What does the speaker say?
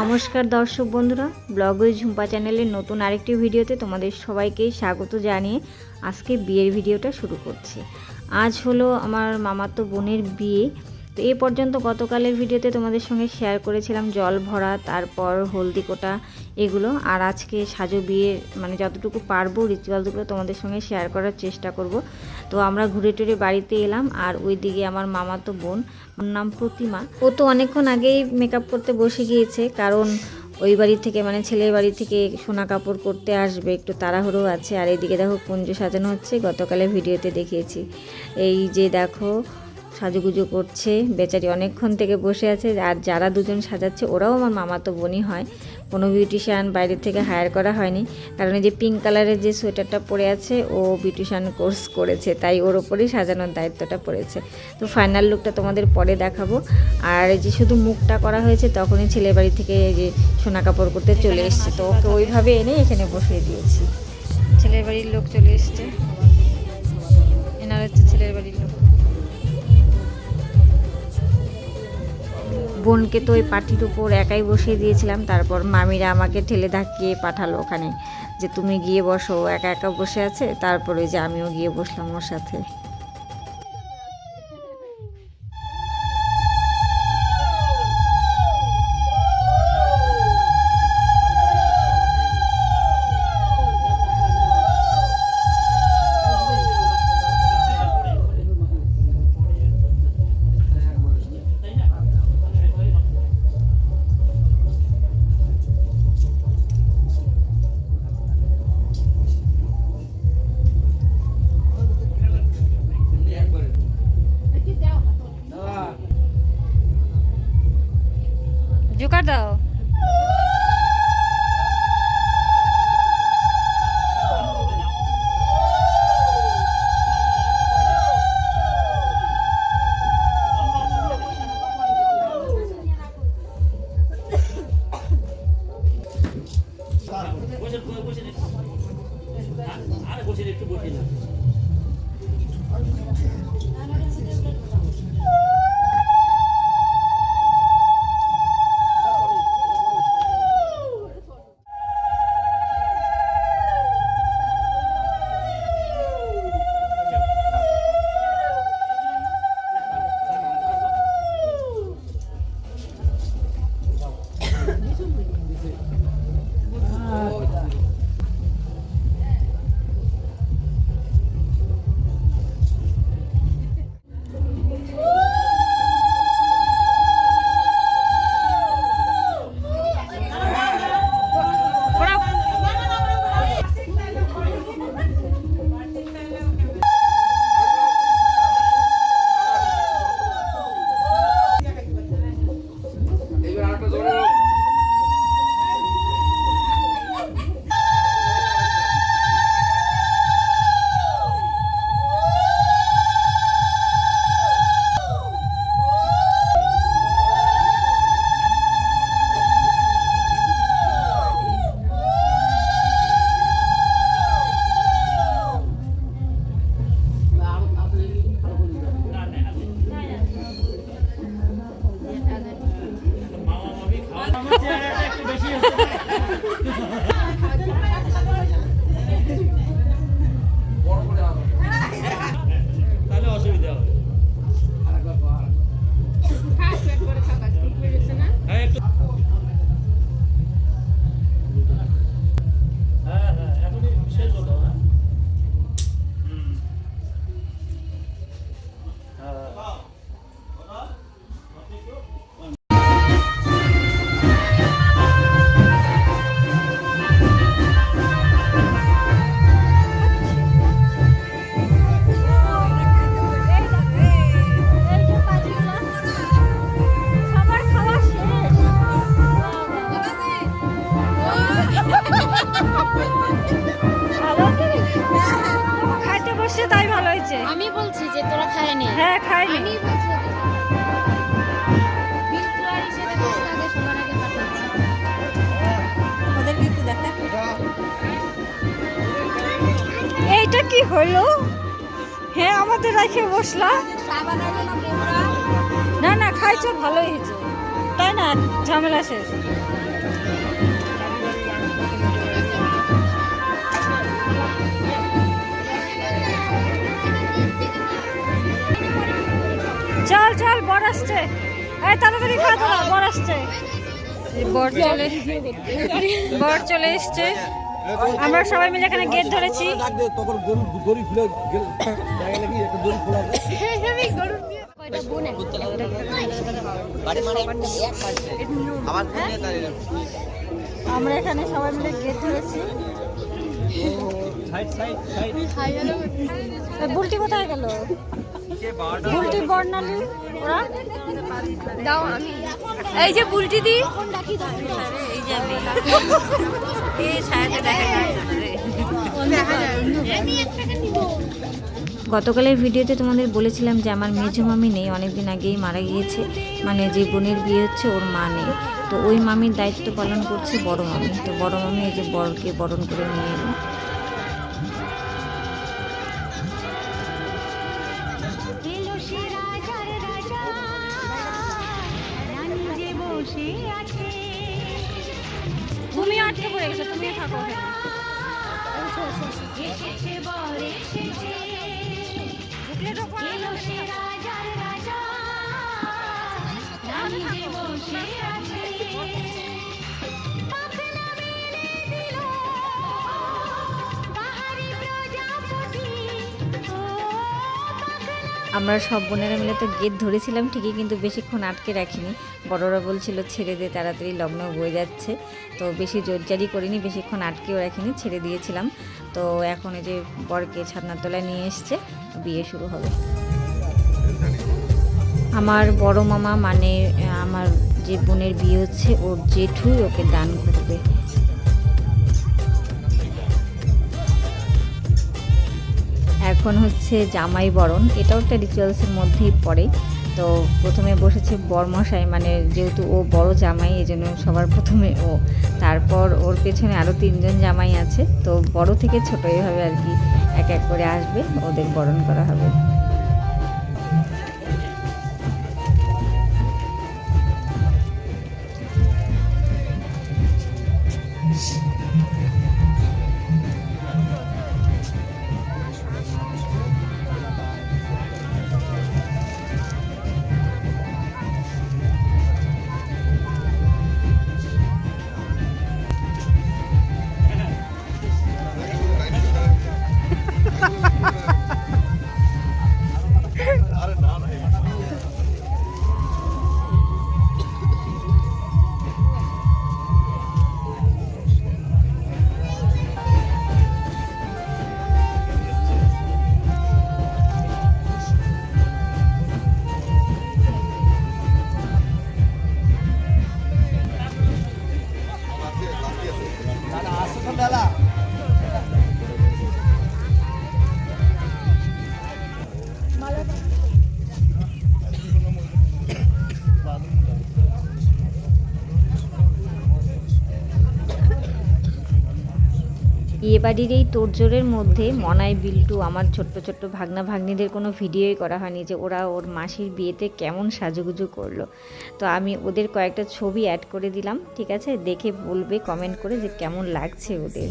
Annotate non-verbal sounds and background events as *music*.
নমস্কার দর্শক বন্ধুরা, ব্লগ ওই ঝুম্পা চ্যানেলের নতুন আরেকটি ভিডিওতে তোমাদের সবাইকে স্বাগত জানিয়ে আজকে বিয়ের ভিডিওটা শুরু করছি। আজ হলো আমার মামাতো বোনের বিয়ে। তো এ পর্যন্ত গতকালের ভিডিওতে তোমাদের সঙ্গে শেয়ার করেছিলাম জল ভরা, তারপর হলদি কোটা এগুলো। আর আজকে সাজো বিয়ে মানে যতটুকু পারব রিচুয়ালগুলো তোমাদের সঙ্গে শেয়ার করার চেষ্টা করব। তো আমরা ঘুরে টুরে বাড়িতে এলাম, আর ওই দিকে আমার মামা তো বোন নাম প্রতিমা। ও তো অনেকক্ষণ আগেই মেকআপ করতে বসে গিয়েছে, কারণ ওই বাড়ি থেকে মানে ছেলের বাড়ি থেকে সোনা কাপড় করতে আসবে, একটু তাড়াহুড়ো আছে। আর এইদিকে দেখো কুঞ্জ সাজানো হচ্ছে, গতকালের ভিডিওতে দেখিয়েছি। এই যে দেখো সাজুগুজু করছে, বেচারি অনেকক্ষণ থেকে বসে আছে, আর যারা দুজন সাজাচ্ছে ওরাও আমার মামাতো বোনই হয়। কোনো বিউটিশিয়ান বাইরে থেকে হায়ার করা হয়নি, কারণ এই যে পিঙ্ক কালারের যে সোয়েটারটা পরে আছে, ও বিউটিশিয়ান কোর্স করেছে, তাই ওর ওপরেই সাজানোর দায়িত্বটা পড়েছে। তো ফাইনাল লুকটা তোমাদের পরে দেখাবো। আর যে শুধু মুখটা করা হয়েছে, তখনই ছেলের বাড়ি থেকে এই যে সোনা কাপড় করতে চলে এসছে, তো ওকে ওইভাবে এনে এখানে বসিয়ে দিয়েছি। ছেলের বাড়ির লোক চলে এসছে। এনার হচ্ছে ছেলের বাড়ির লোক। বোনকে তো ওই পাটির উপর একাই বসিয়ে দিয়েছিলাম। তারপর মামিরা আমাকে ঠেলে ধাক্কিয়ে পাঠালো ওখানে যে, তুমি গিয়ে বসো, একা একা বসে আছে? তারপরে যে আমিও গিয়ে বসলাম ওর সাথে। এটা কি হলো? হ্যাঁ আমাদের রাখে বসলা। না না খাইছো ভালোই হয়েছে। তাই না? ঝামেলা শেষ। চল চল বর আসছে। এই তাড়াতাড়ি খা দাও বড় আসছে। বর চলে বর চলে এসছে। আমরা সবাই মিলে এখানে গেট ধরেছি। তখন গরু খুলে একটা আমরা এখানে সবাই মিলে গেট ধরেছি। Side side side. এ, বুলটি কোথায় গেল? বুলটি বর্ণালী ওরা? দাও আমি এই যে বুলটি দি। এই যে *laughs* দেখা গতকালের ভিডিওতে তোমাদের বলেছিলাম যে আমার মেজো মামি নেই অনেকদিন আগেই মারা গিয়েছে। মানে যে বোনের বিয়ে হচ্ছে ওর মা নেই। তো ওই মামির দায়িত্ব পালন করছে বড় মামি। তো বড় মামি এই যে বরকে বরণ করে নিয়ে এলো। তুমি আটকে পড়ে গেছো তুমি থাকো রাজা আমরা সব বোনেরা মিলে তো গেট ধরেছিলাম, ঠিকই কিন্তু বেশিক্ষণ আটকে রাখিনি। বড়রা বলছিল, ছেড়ে দিয়ে তাড়াতাড়ি লগ্ন বয়ে যাচ্ছে। তো বেশি জোরজারি করিনি, বেশিক্ষণ আটকেও রাখিনি, ছেড়ে দিয়েছিলাম। তো এখন এই যে বরকে ছাদনার তলায় নিয়ে এসছে, বিয়ে শুরু হবে। আমার বড় মামা মানে আমার যে বোনের বিয়ে হচ্ছে, ওর জেঠুই ওকে দান করবে। এখন হচ্ছে জামাই বরণ, এটাও একটা রিচুয়ালসের মধ্যেই পড়ে। তো প্রথমে বসেছে বরমশাই মানে যেহেতু ও বড় জামাই এই জন্য সবার প্রথমে ও। তারপর ওর পেছনে আরও তিনজন জামাই আছে, তো বড় থেকে ছোট এভাবে আর কি, এক এক করে আসবে, ওদের বরণ করা হবে। বিয়েবাড়ির এই তোড়জোড়ের মধ্যে মনায়, বিল্টু, আমার ছোট্ট ছোট্ট ভাগনা ভাগ্নিদের কোনো ভিডিওই করা হয়নি যে ওরা ওর মাসির বিয়েতে কেমন সাজুগুজু করল। তো আমি ওদের কয়েকটা ছবি অ্যাড করে দিলাম, ঠিক আছে? দেখে বলবে কমেন্ট করে যে কেমন লাগছে ওদের।